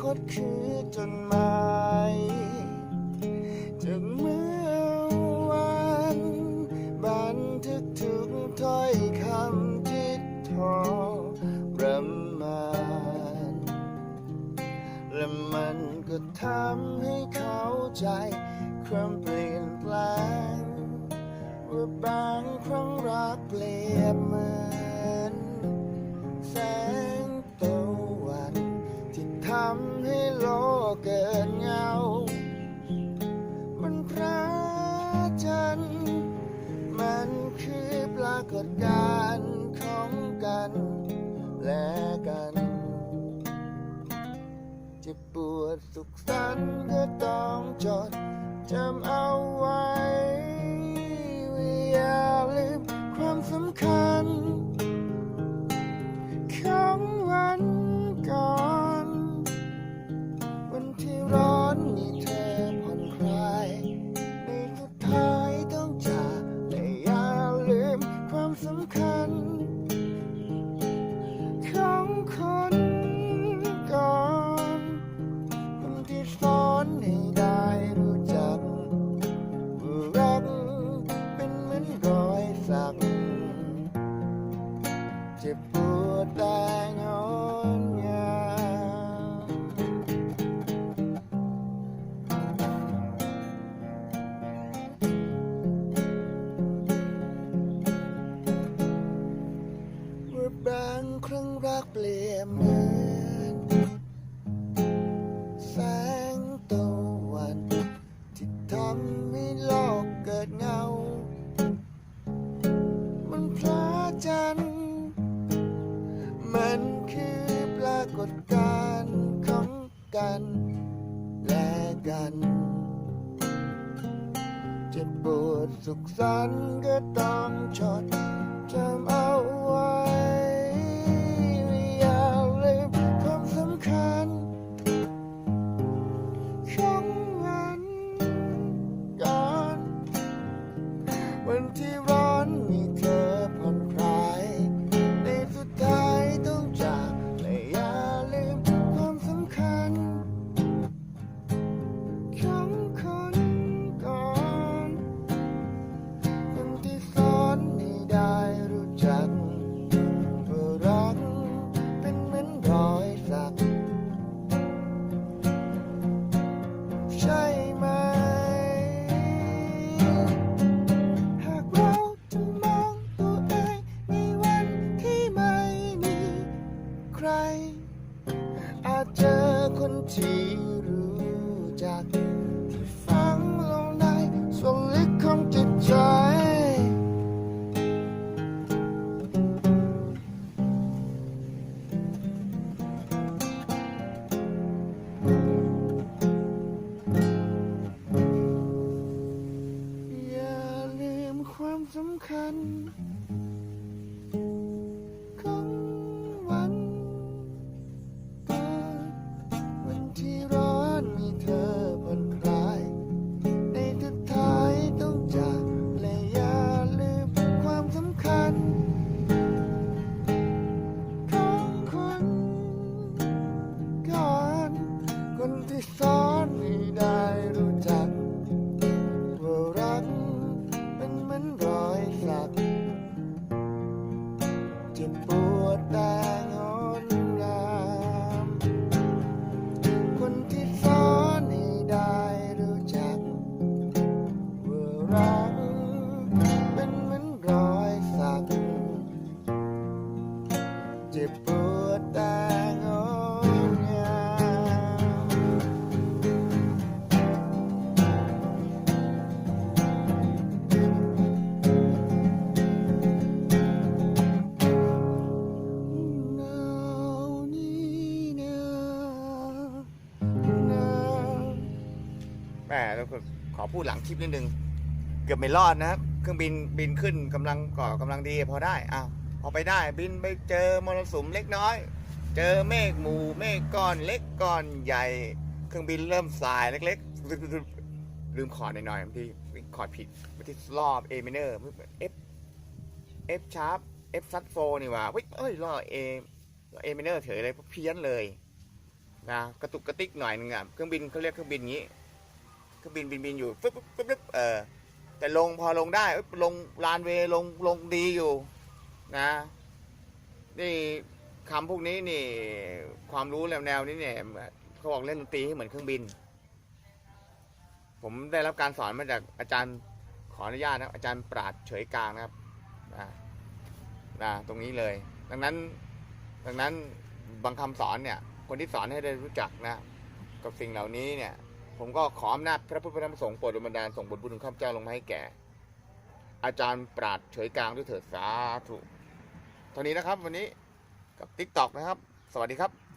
คตคือจดหมายจากเมื่อวานบันทึกทุกถ้อยคำที่ทอประมานและมันก็ทำให้เข้าใจความเปลี่ยนแปลงว่าบางครั้งรักเปรียนากฏการณ์ของกันและกัน จะปวดสุขสันต์ก็ต้องจดจำเอาไว้ว่าอย่าลืมความสำคัญของวัน กฏการของกันและกันจะปวดสุขสันต์ก็ต้องจดจำเอาไว้ แล้วก็ขอพูดหลังคลิปนิดนึง เกือบไม่รอดนะครับ เครื่องบินบินขึ้นกำลังก่อกำลังดีพอได้อ้าวพอไปได้บินไปเจอมรสุมเล็กน้อย เจอเมฆหมู่เมฆก้อนเล็กก้อนใหญ่ เครื่องบินเริ่มสายเล็กๆ ลืมขอหน่อยๆพี่ขอดผิดไปที่รอบ A minor F F sharp F flat 4นี่ว่าเว้ยเอ้ยรอบ A รอบ A minor เฉยเลยเพี้ยนเลยนะกระตุกกระติกหน่อยนึงอะเครื่องบินเขาเรียกเครื่องบินงี้ คือบินบินบินอยู่ฟึ๊บฟึ๊บฟึ๊บฟึ๊บเออแต่ลงพอลงได้ลงลานเวย์ลงลงดีอยู่นะนี่คำพวกนี้นี่ความรู้แนวแนวนี้เนี่ยเขาบอกเล่นดนตรีให้เหมือนเครื่องบิน ผมได้รับการสอนมาจากอาจารย์ขออนุญาตนะอาจารย์ปราดเฉยกลางนะครับนะนะตรงนี้เลย ดังนั้นดังนั้นบางคำสอนเนี่ย คนที่สอนให้ได้รู้จักนะ กับสิ่งเหล่านี้เนี่ย ผมก็ขออำนาจพระพุทธธรรมสงฆ์โปรดบันดาลส่งบทบุญของข้าพเจ้าลงมาให้แก่ อาจารย์ปราดเฉยกลางด้วยเถิดสาธุเท่านี้นะครับ วันนี้กับ t ิ k t o k นะครับ สวัสดีครับ